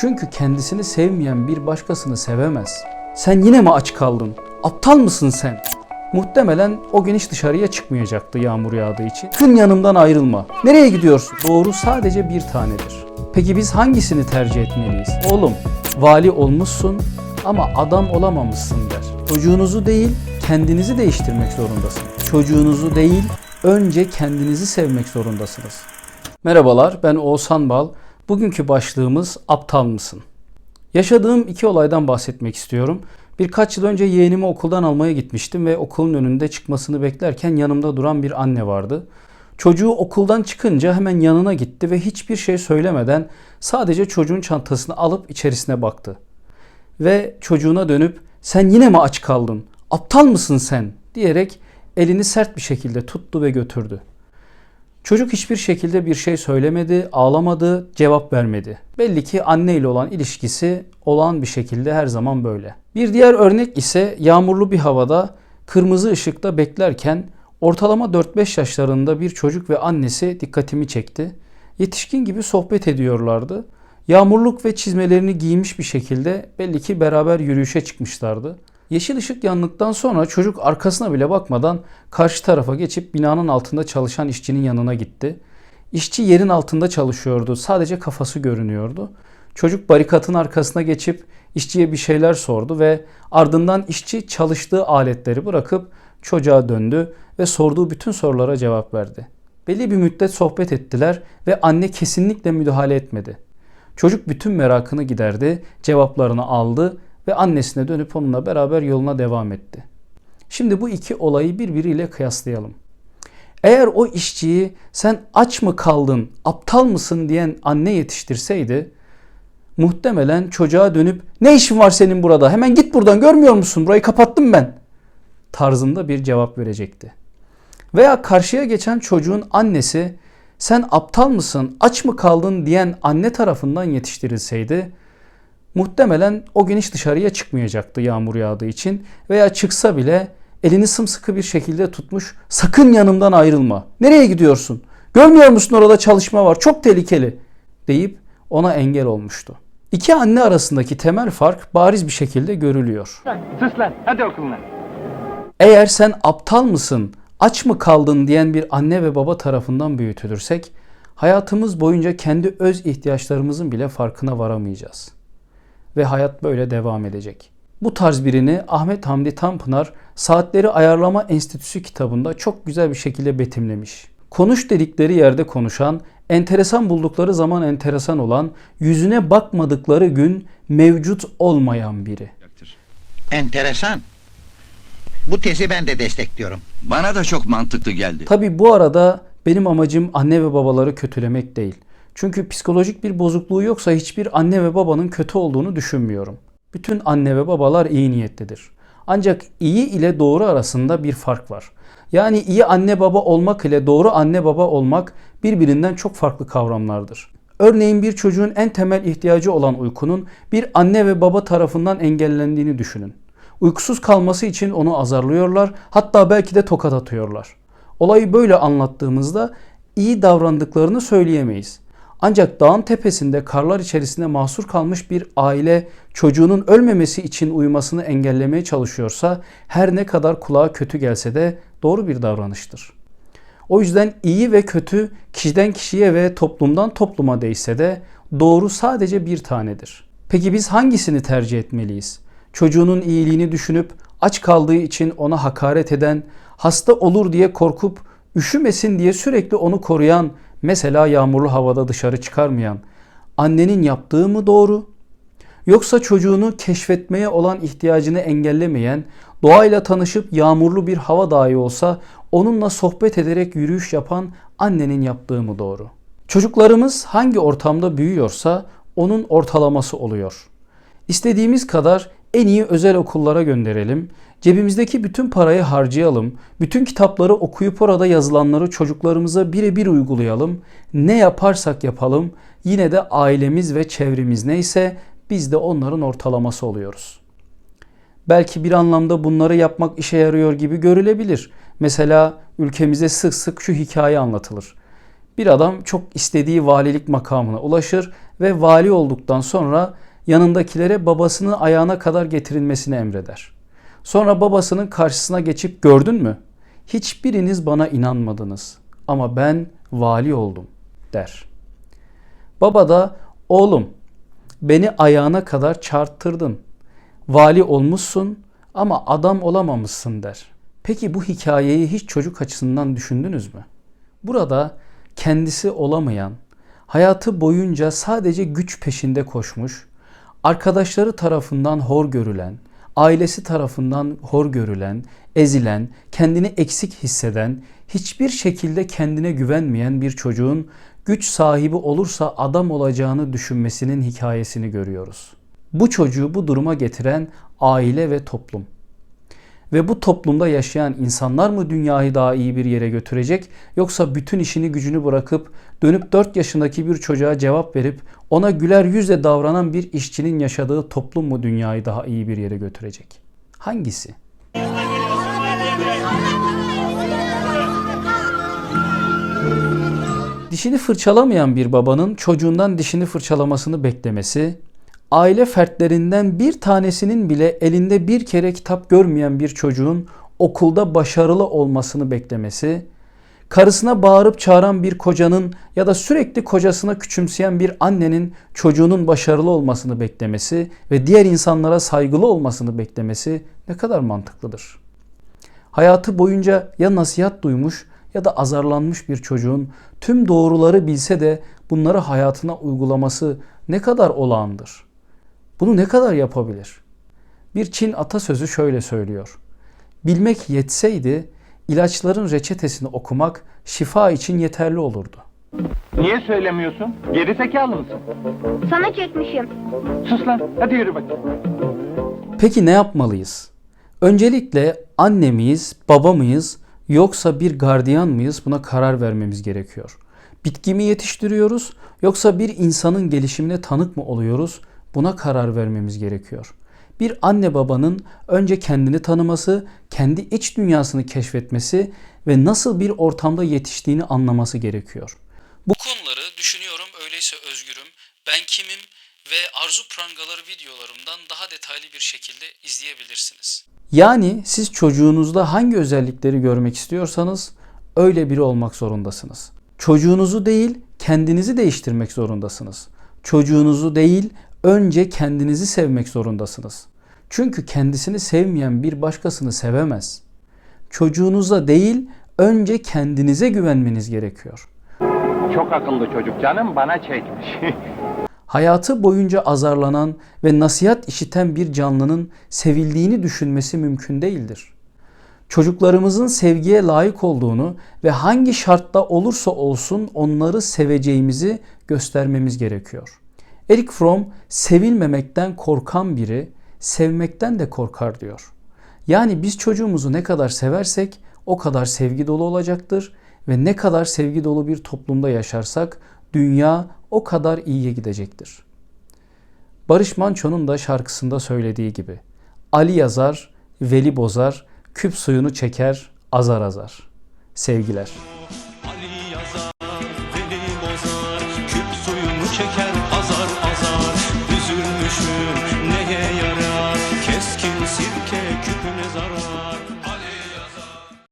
Çünkü kendisini sevmeyen bir başkasını sevemez. Sen yine mi aç kaldın? Aptal mısın sen? Muhtemelen o gün hiç dışarıya çıkmayacaktı yağmur yağdığı için. Kın yanımdan ayrılma. Nereye gidiyorsun? Doğru sadece bir tanedir. Peki biz hangisini tercih etmeliyiz? Oğlum, vali olmuşsun ama adam olamamışsın der. Çocuğunuzu değil, kendinizi değiştirmek zorundasınız. Çocuğunuzu değil, önce kendinizi sevmek zorundasınız. Merhabalar, ben Oğuzhan Bal. Bugünkü başlığımız aptal mısın? Yaşadığım iki olaydan bahsetmek istiyorum. Birkaç yıl önce yeğenimi okuldan almaya gitmiştim ve okulun önünde çıkmasını beklerken yanımda duran bir anne vardı. Çocuğu okuldan çıkınca hemen yanına gitti ve hiçbir şey söylemeden sadece çocuğun çantasını alıp içerisine baktı. Ve çocuğuna dönüp sen yine mi aç kaldın? Aptal mısın sen? diyerek elini sert bir şekilde tuttu ve götürdü. Çocuk hiçbir şekilde bir şey söylemedi, ağlamadı, cevap vermedi. Belli ki anne ile olan ilişkisi olağan bir şekilde her zaman böyle. Bir diğer örnek ise yağmurlu bir havada kırmızı ışıkta beklerken ortalama 4-5 yaşlarında bir çocuk ve annesi dikkatimi çekti. Yetişkin gibi sohbet ediyorlardı. Yağmurluk ve çizmelerini giymiş bir şekilde belli ki beraber yürüyüşe çıkmışlardı. Yeşil ışık yandıktan sonra çocuk arkasına bile bakmadan karşı tarafa geçip binanın altında çalışan işçinin yanına gitti. İşçi yerin altında çalışıyordu. Sadece kafası görünüyordu. Çocuk barikatın arkasına geçip işçiye bir şeyler sordu ve ardından işçi çalıştığı aletleri bırakıp çocuğa döndü ve sorduğu bütün sorulara cevap verdi. Belli bir müddet sohbet ettiler ve anne kesinlikle müdahale etmedi. Çocuk bütün merakını giderdi, cevaplarını aldı ve annesine dönüp onunla beraber yoluna devam etti. Şimdi bu iki olayı birbiriyle kıyaslayalım. Eğer o işçiyi sen aç mı kaldın, aptal mısın diyen anne yetiştirseydi muhtemelen çocuğa dönüp ne işin var senin burada hemen git buradan görmüyor musun burayı kapattım ben tarzında bir cevap verecekti. Veya karşıya geçen çocuğun annesi sen aptal mısın, aç mı kaldın diyen anne tarafından yetiştirilseydi muhtemelen o gün hiç dışarıya çıkmayacaktı yağmur yağdığı için veya çıksa bile elini sımsıkı bir şekilde tutmuş sakın yanımdan ayrılma. Nereye gidiyorsun? Görmüyor musun orada çalışma var çok tehlikeli deyip ona engel olmuştu. İki anne arasındaki temel fark bariz bir şekilde görülüyor. Sus lan hadi okuluna. Eğer sen aptal mısın, aç mı kaldın diyen bir anne ve baba tarafından büyütülürsek hayatımız boyunca kendi öz ihtiyaçlarımızın bile farkına varamayacağız. Ve hayat böyle devam edecek. Bu tarz birini Ahmet Hamdi Tanpınar Saatleri Ayarlama Enstitüsü kitabında çok güzel bir şekilde betimlemiş. Konuş dedikleri yerde konuşan, enteresan buldukları zaman enteresan olan, yüzüne bakmadıkları gün mevcut olmayan biri. Enteresan. Bu tezi ben de destekliyorum. Bana da çok mantıklı geldi. Tabi bu arada benim amacım anne ve babaları kötülemek değil. Çünkü psikolojik bir bozukluğu yoksa hiçbir anne ve babanın kötü olduğunu düşünmüyorum. Bütün anne ve babalar iyi niyetlidir. Ancak iyi ile doğru arasında bir fark var. Yani iyi anne baba olmak ile doğru anne baba olmak birbirinden çok farklı kavramlardır. Örneğin bir çocuğun en temel ihtiyacı olan uykunun bir anne ve baba tarafından engellendiğini düşünün. Uykusuz kalması için onu azarlıyorlar, hatta belki de tokat atıyorlar. Olayı böyle anlattığımızda iyi davrandıklarını söyleyemeyiz. Ancak dağın tepesinde karlar içerisinde mahsur kalmış bir aile çocuğunun ölmemesi için uyumasını engellemeye çalışıyorsa her ne kadar kulağa kötü gelse de doğru bir davranıştır. O yüzden iyi ve kötü kişiden kişiye ve toplumdan topluma değişse de doğru sadece bir tanedir. Peki biz hangisini tercih etmeliyiz? Çocuğunun iyiliğini düşünüp aç kaldığı için ona hakaret eden, hasta olur diye korkup üşümesin diye sürekli onu koruyan, mesela yağmurlu havada dışarı çıkarmayan annenin yaptığı mı doğru? Yoksa çocuğunu keşfetmeye olan ihtiyacını engellemeyen, doğayla tanışıp yağmurlu bir hava dahi olsa onunla sohbet ederek yürüyüş yapan annenin yaptığı mı doğru? Çocuklarımız hangi ortamda büyüyorsa onun ortalaması oluyor. İstediğimiz kadar en iyi özel okullara gönderelim. Cebimizdeki bütün parayı harcayalım. Bütün kitapları okuyup orada yazılanları çocuklarımıza birebir uygulayalım. Ne yaparsak yapalım yine de ailemiz ve çevremiz neyse biz de onların ortalaması oluyoruz. Belki bir anlamda bunları yapmak işe yarıyor gibi görülebilir. Mesela ülkemize sık sık şu hikaye anlatılır. Bir adam çok istediği valilik makamına ulaşır ve vali olduktan sonra yanındakilere babasının ayağına kadar getirilmesini emreder. Sonra babasının karşısına geçip gördün mü? Hiçbiriniz bana inanmadınız ama ben vali oldum der. Baba da oğlum beni ayağına kadar çarptırdın. Vali olmuşsun ama adam olamamışsın der. Peki bu hikayeyi hiç çocuk açısından düşündünüz mü? Burada kendisi olamayan, hayatı boyunca sadece güç peşinde koşmuş, arkadaşları tarafından hor görülen, ailesi tarafından hor görülen, ezilen, kendini eksik hisseden, hiçbir şekilde kendine güvenmeyen bir çocuğun güç sahibi olursa adam olacağını düşünmesinin hikayesini görüyoruz. Bu çocuğu bu duruma getiren aile ve toplum. Ve bu toplumda yaşayan insanlar mı dünyayı daha iyi bir yere götürecek yoksa bütün işini gücünü bırakıp dönüp 4 yaşındaki bir çocuğa cevap verip ona güler yüzle davranan bir işçinin yaşadığı toplum mu dünyayı daha iyi bir yere götürecek? Hangisi? Dişini fırçalamayan bir babanın çocuğundan dişini fırçalamasını beklemesi, aile fertlerinden bir tanesinin bile elinde bir kere kitap görmeyen bir çocuğun okulda başarılı olmasını beklemesi, karısına bağırıp çağıran bir kocanın ya da sürekli kocasına küçümseyen bir annenin çocuğunun başarılı olmasını beklemesi ve diğer insanlara saygılı olmasını beklemesi ne kadar mantıklıdır? Hayatı boyunca ya nasihat duymuş ya da azarlanmış bir çocuğun tüm doğruları bilse de bunları hayatına uygulaması ne kadar olağandır? Bunu ne kadar yapabilir? Bir Çin atasözü şöyle söylüyor. Bilmek yetseydi ilaçların reçetesini okumak şifa için yeterli olurdu. Niye söylemiyorsun? Geri zekalı mısın? Sana çekmişim. Sus lan. Hadi yürü bakayım. Peki ne yapmalıyız? Öncelikle anne miyiz, baba mıyız yoksa bir gardiyan mıyız buna karar vermemiz gerekiyor. Bitki mi yetiştiriyoruz yoksa bir insanın gelişimine tanık mı oluyoruz buna karar vermemiz gerekiyor. Bir anne babanın önce kendini tanıması, kendi iç dünyasını keşfetmesi ve nasıl bir ortamda yetiştiğini anlaması gerekiyor. Bu konuları düşünüyorum öyleyse özgürüm, ben kimim ve arzu prangaları videolarımdan daha detaylı bir şekilde izleyebilirsiniz. Yani siz çocuğunuzda hangi özellikleri görmek istiyorsanız öyle biri olmak zorundasınız. Çocuğunuzu değil kendinizi değiştirmek zorundasınız. Çocuğunuzu değil önce kendinizi sevmek zorundasınız. Çünkü kendisini sevmeyen bir başkasını sevemez. Çocuğunuza değil önce kendinize güvenmeniz gerekiyor. Çok akıllı çocuk canım bana çekmiş. Hayatı boyunca azarlanan ve nasihat işiten bir canlının sevildiğini düşünmesi mümkün değildir. Çocuklarımızın sevgiye layık olduğunu ve hangi şartta olursa olsun onları seveceğimizi göstermemiz gerekiyor. Eric Fromm sevilmemekten korkan biri sevmekten de korkar diyor. Yani biz çocuğumuzu ne kadar seversek o kadar sevgi dolu olacaktır ve ne kadar sevgi dolu bir toplumda yaşarsak dünya o kadar iyiye gidecektir. Barış Manço'nun da şarkısında söylediği gibi Ali yazar, Veli bozar, küp suyunu çeker azar azar. Sevgiler.